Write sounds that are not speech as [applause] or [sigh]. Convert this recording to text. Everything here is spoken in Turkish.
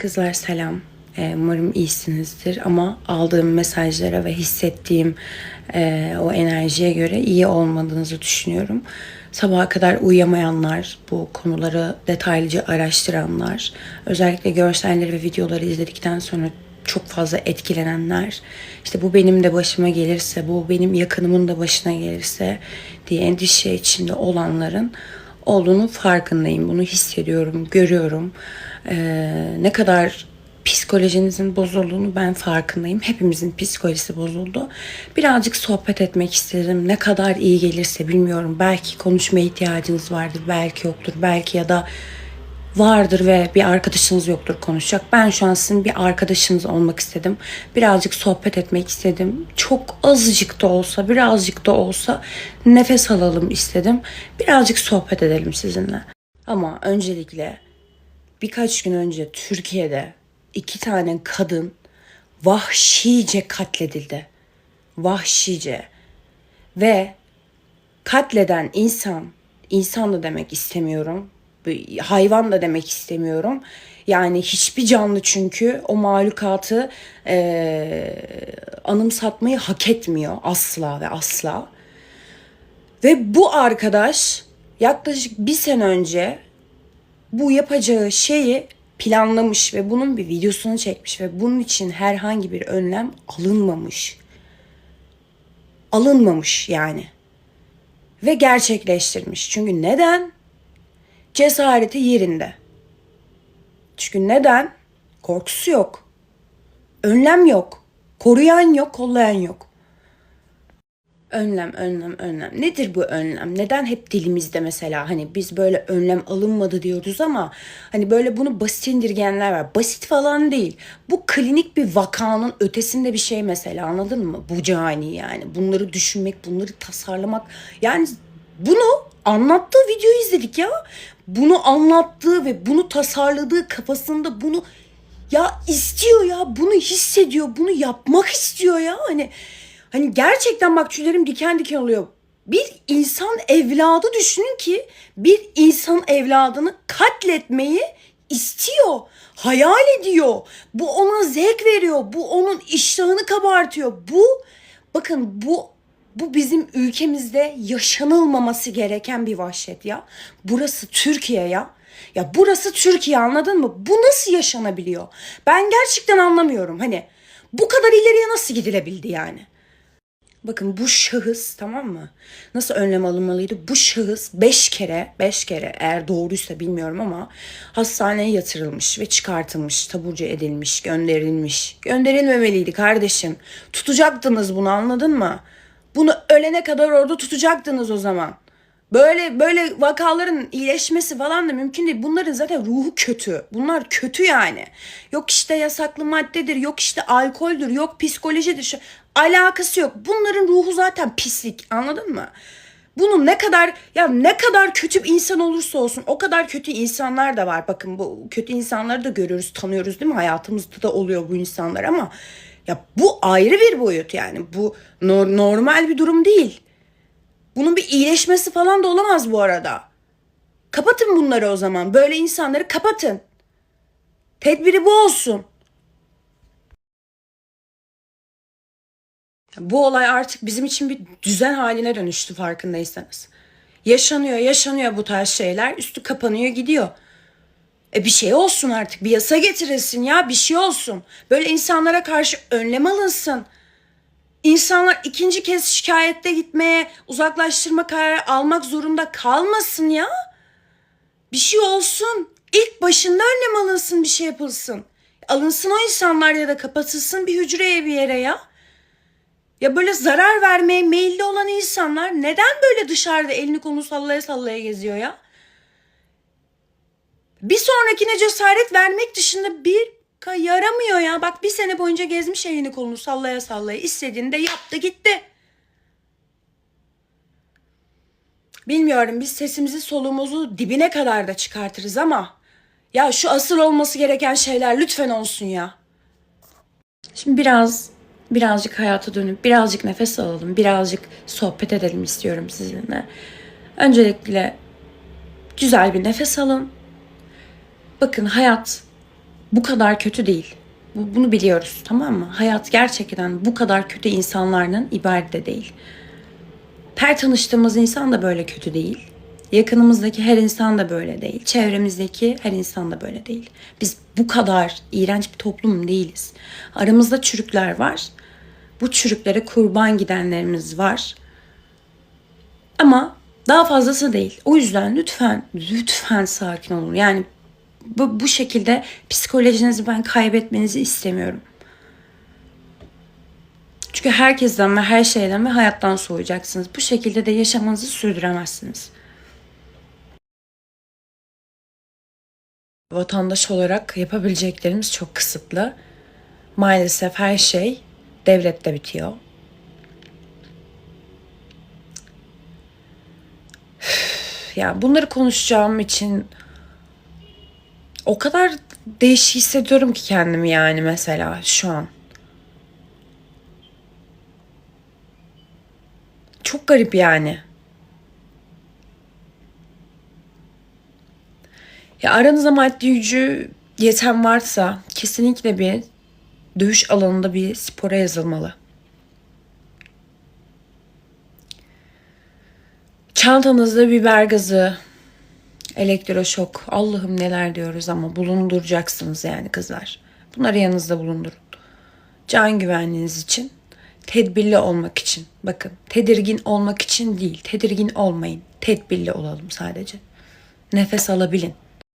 Kızlar selam. Ee, umarım iyisinizdir ama aldığım mesajlara ve hissettiğim e, o enerjiye göre iyi olmadığınızı düşünüyorum. Sabaha kadar uyuyamayanlar, bu konuları detaylıca araştıranlar, özellikle görselleri ve videoları izledikten sonra çok fazla etkilenenler, işte bu benim de başıma gelirse, bu benim yakınımın da başına gelirse diye endişe içinde olanların olduğunu farkındayım. Bunu hissediyorum, görüyorum. Ee, ne kadar psikolojinizin bozulduğunu ben farkındayım. Hepimizin psikolojisi bozuldu. Birazcık sohbet etmek istedim. Ne kadar iyi gelirse bilmiyorum. Belki konuşmaya ihtiyacınız vardır, belki yoktur. Belki ya da vardır ve bir arkadaşınız yoktur konuşacak. Ben şu an sizin bir arkadaşınız olmak istedim. Birazcık sohbet etmek istedim. Çok azıcık da olsa, birazcık da olsa nefes alalım istedim. Birazcık sohbet edelim sizinle. Ama öncelikle birkaç gün önce Türkiye'de iki tane kadın vahşice katledildi. Vahşice. Ve katleden insan, insan da demek istemiyorum. Hayvan da demek istemiyorum. Yani hiçbir canlı çünkü o mahlukatı eee, anımsatmayı hak etmiyor asla ve asla. Ve bu arkadaş yaklaşık bir sene önce bu yapacağı şeyi planlamış ve bunun bir videosunu çekmiş ve bunun için herhangi bir önlem alınmamış. Alınmamış yani. Ve gerçekleştirmiş. Çünkü neden? Cesareti yerinde. Çünkü neden? Korkusu yok. Önlem yok. Koruyan yok, kollayan yok. Önlem, önlem, önlem. Nedir bu önlem? Neden hep dilimizde mesela hani biz böyle önlem alınmadı diyoruz ama hani böyle bunu basit indirgeyenler var. Basit falan değil. Bu klinik bir vakanın ötesinde bir şey mesela anladın mı? Bu cani yani. Bunları düşünmek, bunları tasarlamak. Yani bunu anlattığı videoyu izledik ya. Bunu anlattığı ve bunu tasarladığı kafasında bunu ya istiyor ya bunu hissediyor bunu yapmak istiyor ya hani hani gerçekten bak tüylerim diken diken oluyor. Bir insan evladı düşünün ki bir insan evladını katletmeyi istiyor. Hayal ediyor. Bu ona zevk veriyor. Bu onun iştahını kabartıyor. Bu bakın bu bu bizim ülkemizde yaşanılmaması gereken bir vahşet ya. Burası Türkiye ya. Ya burası Türkiye anladın mı? Bu nasıl yaşanabiliyor? Ben gerçekten anlamıyorum. Hani bu kadar ileriye nasıl gidilebildi yani? Bakın bu şahıs tamam mı? Nasıl önlem alınmalıydı? Bu şahıs 5 kere, 5 kere eğer doğruysa bilmiyorum ama hastaneye yatırılmış ve çıkartılmış, taburcu edilmiş, gönderilmiş. Gönderilmemeliydi kardeşim. Tutacaktınız bunu anladın mı? Bunu ölene kadar orada tutacaktınız o zaman. Böyle böyle vakaların iyileşmesi falan da mümkün değil. Bunların zaten ruhu kötü. Bunlar kötü yani. Yok işte yasaklı maddedir, yok işte alkoldür, yok psikolojidir. Şu, alakası yok. Bunların ruhu zaten pislik. Anladın mı? Bunun ne kadar ya ne kadar kötü bir insan olursa olsun o kadar kötü insanlar da var. Bakın bu kötü insanları da görüyoruz, tanıyoruz değil mi? Hayatımızda da oluyor bu insanlar ama ya bu ayrı bir boyut yani. Bu nor- normal bir durum değil. Bunun bir iyileşmesi falan da olamaz bu arada. Kapatın bunları o zaman. Böyle insanları kapatın. Tedbiri bu olsun. Bu olay artık bizim için bir düzen haline dönüştü farkındaysanız. Yaşanıyor, yaşanıyor bu tarz şeyler. Üstü kapanıyor, gidiyor. E bir şey olsun artık. Bir yasa getirilsin ya, bir şey olsun. Böyle insanlara karşı önlem alınsın. İnsanlar ikinci kez şikayette gitmeye, uzaklaştırma kararı almak zorunda kalmasın ya. Bir şey olsun. İlk başında önlem alınsın, bir şey yapılsın. Alınsın o insanlar ya da kapatılsın bir hücreye bir yere ya. Ya böyle zarar vermeye meyilli olan insanlar neden böyle dışarıda elini kolunu sallaya sallaya geziyor ya? Bir sonrakine cesaret vermek dışında bir yaramıyor ya. Bak bir sene boyunca gezmiş elini kolunu sallaya sallaya istediğinde yaptı gitti. Bilmiyorum biz sesimizi soluğumuzu dibine kadar da çıkartırız ama ya şu asıl olması gereken şeyler lütfen olsun ya. Şimdi biraz birazcık hayata dönüp birazcık nefes alalım, birazcık sohbet edelim istiyorum sizinle. Öncelikle güzel bir nefes alın. Bakın hayat bu kadar kötü değil. Bu- Bunu biliyoruz tamam mı? Hayat gerçekten bu kadar kötü insanlardan ibaret de değil. Her tanıştığımız insan da böyle kötü değil. Yakınımızdaki her insan da böyle değil. Çevremizdeki her insan da böyle değil. Biz bu kadar iğrenç bir toplum değiliz. Aramızda çürükler var. Bu çürüklere kurban gidenlerimiz var. Ama daha fazlası değil. O yüzden lütfen, lütfen sakin olun. Yani bu, bu şekilde psikolojinizi ben kaybetmenizi istemiyorum. Çünkü herkesten ve her şeyden ve hayattan soğuyacaksınız. Bu şekilde de yaşamanızı sürdüremezsiniz. Vatandaş olarak yapabileceklerimiz çok kısıtlı. Maalesef her şey devlette bitiyor. [sighs] Ya bunları konuşacağım için o kadar değişik hissediyorum ki kendimi yani mesela şu an. Çok garip yani. Ya aranızda maddi gücü yeten varsa kesinlikle bir dövüş alanında bir spora yazılmalı. Çantanızda biber gazı, elektroşok, Allah'ım neler diyoruz ama bulunduracaksınız yani kızlar. Bunları yanınızda bulundurun. Can güvenliğiniz için, tedbirli olmak için. Bakın, tedirgin olmak için değil, tedirgin olmayın. Tedbirli olalım sadece. Nefes alabilin.